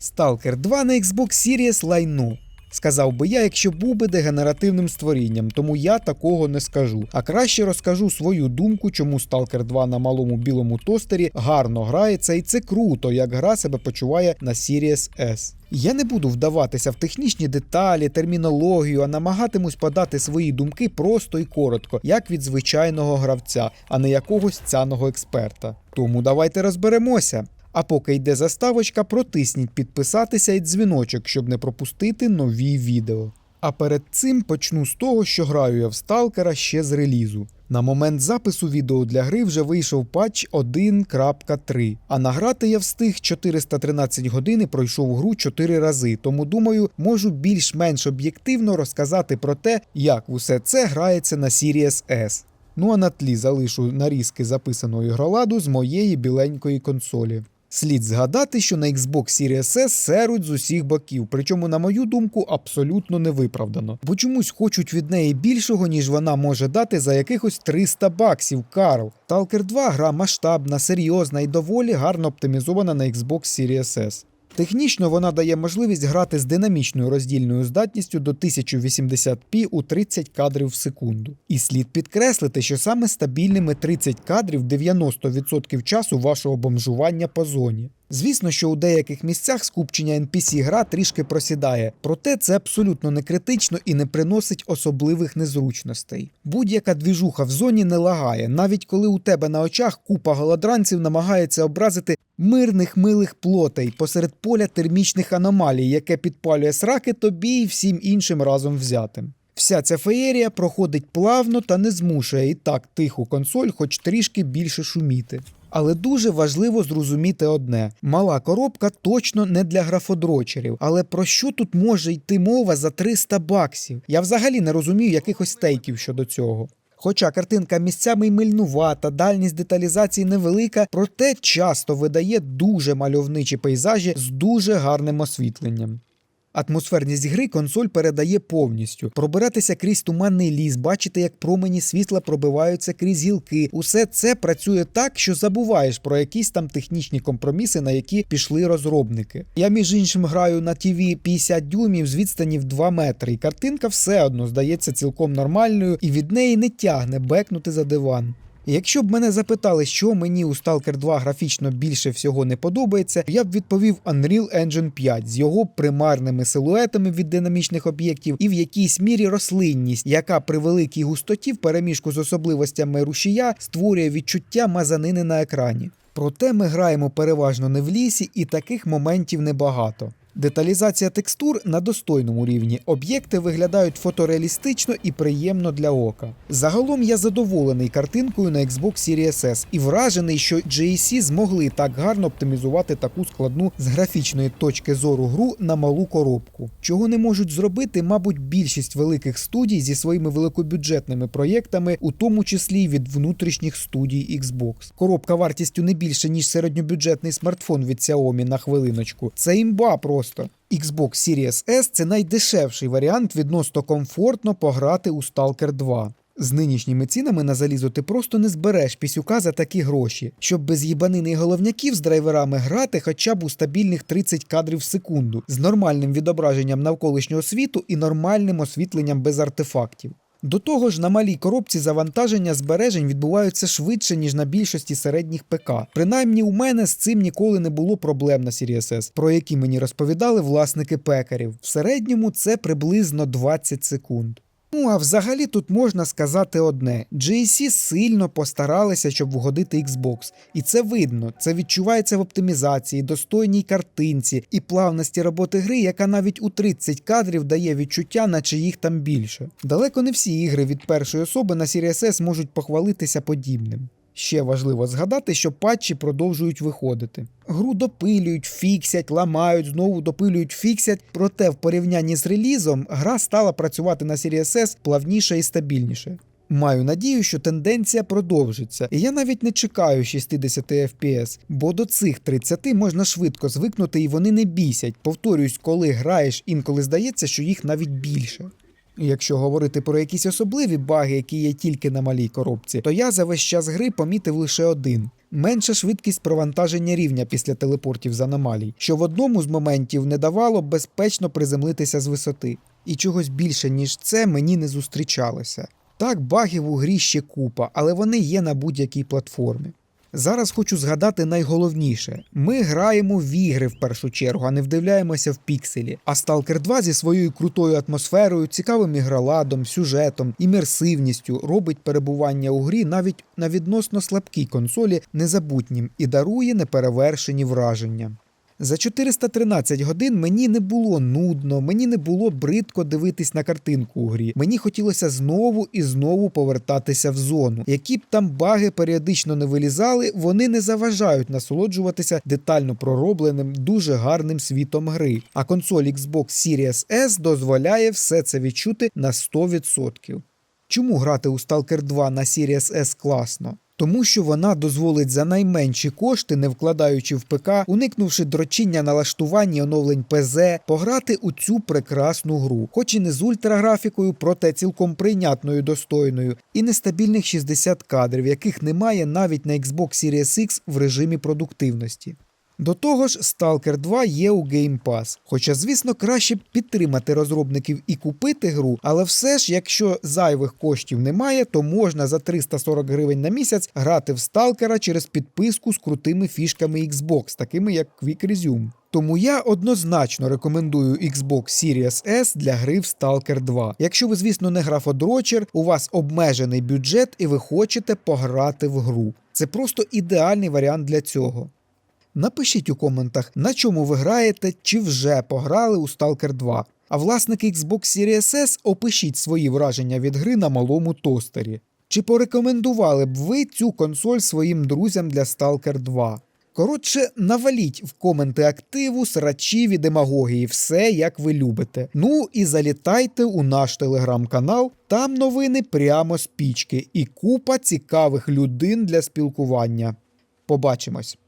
Stalker 2 на Xbox Series лайно. Сказав би я, якщо був би дегенеративним створінням, тому я такого не скажу. А краще розкажу свою думку, чому Stalker 2 на малому білому тостері гарно грається, і це круто, як гра себе почуває на Series S. Я не буду вдаватися в технічні деталі, термінологію, а намагатимусь подати свої думки просто і коротко, як від звичайного гравця, а не якогось цяного експерта. Тому давайте розберемося. А поки йде заставочка, протисніть підписатися і дзвіночок, щоб не пропустити нові відео. А перед цим почну з того, що граю я в Сталкера ще з релізу. На момент запису відео для гри вже вийшов патч 1.3, а награти я встиг 413 годин і пройшов гру 4 рази, тому думаю, можу більш-менш об'єктивно розказати про те, як усе це грається на Series S. Ну а на тлі залишу нарізки записаного ігроладу з моєї біленької консолі. Слід згадати, що на Xbox Series S серуть з усіх боків, причому, на мою думку, абсолютно невиправдано. Бо чомусь хочуть від неї більшого, ніж вона може дати за якихось 300 баксів, Карл. Talker 2 гра масштабна, серйозна і доволі гарно оптимізована на Xbox Series S. Технічно вона дає можливість грати з динамічною роздільною здатністю до 1080p у 30 кадрів в секунду. І слід підкреслити, що саме стабільними 30 кадрів 90% часу вашого бомжування по зоні. Звісно, що у деяких місцях скупчення NPC гра трішки просідає, проте це абсолютно не критично і не приносить особливих незручностей. Будь-яка двіжуха в зоні не лагає, навіть коли у тебе на очах купа голодранців намагається образити мирних милих плотей посеред поля термічних аномалій, яке підпалює сраки тобі і всім іншим разом взятим. Вся ця феєрія проходить плавно та не змушує і так тиху консоль хоч трішки більше шуміти. Але дуже важливо зрозуміти одне: мала коробка точно не для графодрочерів. Але про що тут може йти мова за 300 баксів? Я взагалі не розумію якихось стейків щодо цього. Хоча картинка місцями й мильнувата, дальність деталізації невелика, проте часто видає дуже мальовничі пейзажі з дуже гарним освітленням. Атмосферність гри консоль передає повністю. Пробиратися крізь туманний ліс, бачити, як промені світла пробиваються крізь гілки. Усе це працює так, що забуваєш про якісь там технічні компроміси, на які пішли розробники. Я, між іншим, граю на ТВ 50 дюймів з відстані в 2 метри, і картинка все одно здається цілком нормальною, і від неї не тягне бекнути за диван. Якщо б мене запитали, що мені у Stalker 2 графічно більше всього не подобається, я б відповів Unreal Engine 5 з його примарними силуетами від динамічних об'єктів і в якійсь мірі рослинність, яка при великій густоті в переміжку з особливостями рушія створює відчуття мазанини на екрані. Проте ми граємо переважно не в лісі, і таких моментів небагато. Деталізація текстур на достойному рівні. Об'єкти виглядають фотореалістично і приємно для ока. Загалом я задоволений картинкою на Xbox Series S і вражений, що GAC змогли так гарно оптимізувати таку складну з графічної точки зору гру на малу коробку. Чого не можуть зробити, мабуть, більшість великих студій зі своїми великобюджетними проєктами, у тому числі від внутрішніх студій Xbox. Коробка вартістю не більше ніж середньобюджетний смартфон від Xiaomi на хвилиночку. Це імба просто. Xbox Series S це найдешевший варіант відносно комфортно пограти у Stalker 2. З нинішніми цінами на залізо ти просто не збереш пісюка за такі гроші, щоб без їбанини і головняків з драйверами грати хоча б у стабільних 30 кадрів в секунду, з нормальним відображенням навколишнього світу і нормальним освітленням без артефактів. До того ж, на малій коробці завантаження збережень відбуваються швидше, ніж на більшості середніх ПК. Принаймні у мене з цим ніколи не було проблем на Series про які мені розповідали власники пекарів. В середньому це приблизно 20 секунд. Ну а взагалі тут можна сказати одне: GSC сильно постаралися, щоб вгодити Xbox. І це видно, це відчувається в оптимізації, достойній картинці і плавності роботи гри, яка навіть у 30 кадрів дає відчуття, наче їх там більше. Далеко не всі ігри від першої особи на Series S можуть похвалитися подібним. Ще важливо згадати, що патчі продовжують виходити. Гру допилюють, фіксять, ламають, знову допилюють, фіксять. Проте в порівнянні з релізом гра стала працювати на Series S плавніше і стабільніше. Маю надію, що тенденція продовжиться, і я навіть не чекаю 60 FPS, бо до цих 30 можна швидко звикнути і вони не бісять. Повторюсь, коли граєш, інколи здається, що їх навіть більше. Якщо говорити про якісь особливі баги, які є тільки на малій коробці, то я за весь час гри помітив лише один. менша швидкість провантаження рівня після телепортів з аномалій, що в одному з моментів не давало безпечно приземлитися з висоти. І чогось більше, ніж це, мені не зустрічалося. Так, багів у грі ще купа, але вони є на будь-якій платформі. Зараз хочу згадати найголовніше: ми граємо в ігри в першу чергу, а не вдивляємося в пікселі. А Stalker 2 зі своєю крутою атмосферою, цікавим ігроладом, сюжетом, імерсивністю робить перебування у грі навіть на відносно слабкій консолі незабутнім і дарує неперевершені враження. За 413 годин мені не було нудно, мені не було бридко дивитись на картинку у грі. Мені хотілося знову і знову повертатися в зону. Які б там баги періодично не вилізали, вони не заважають насолоджуватися детально проробленим, дуже гарним світом гри. А консоль Xbox Series S дозволяє все це відчути на 100%. Чому грати у Stalker 2 на Series S класно? Тому що вона дозволить за найменші кошти, не вкладаючи в ПК, уникнувши дрочіння налаштувань і оновлень ПЗ, пограти у цю прекрасну гру, хоч і не з ультраграфікою, проте цілком прийнятною, достойною, і нестабільних 60 кадрів, яких немає навіть на Xbox Series X в режимі продуктивності. До того ж, Stalker 2 є у Game Pass. Хоча, звісно, краще б підтримати розробників і купити гру, але все ж, якщо зайвих коштів немає, то можна за 340 гривень на місяць грати в Stalker через підписку з крутими фішками Xbox, такими як Quick Resume. Тому я однозначно рекомендую Xbox Series S для гри в Stalker 2. Якщо ви, звісно, не графодрочер, у вас обмежений бюджет і ви хочете пограти в гру. Це просто ідеальний варіант для цього. Напишіть у коментах, на чому ви граєте чи вже пограли у Stalker 2. А власники Xbox Series S опишіть свої враження від гри на малому тостері. Чи порекомендували б ви цю консоль своїм друзям для Stalker 2? Коротше, наваліть в коменти активу, срачів і демагогії, все як ви любите. Ну і залітайте у наш телеграм-канал, там новини прямо з пічки і купа цікавих людин для спілкування. Побачимось!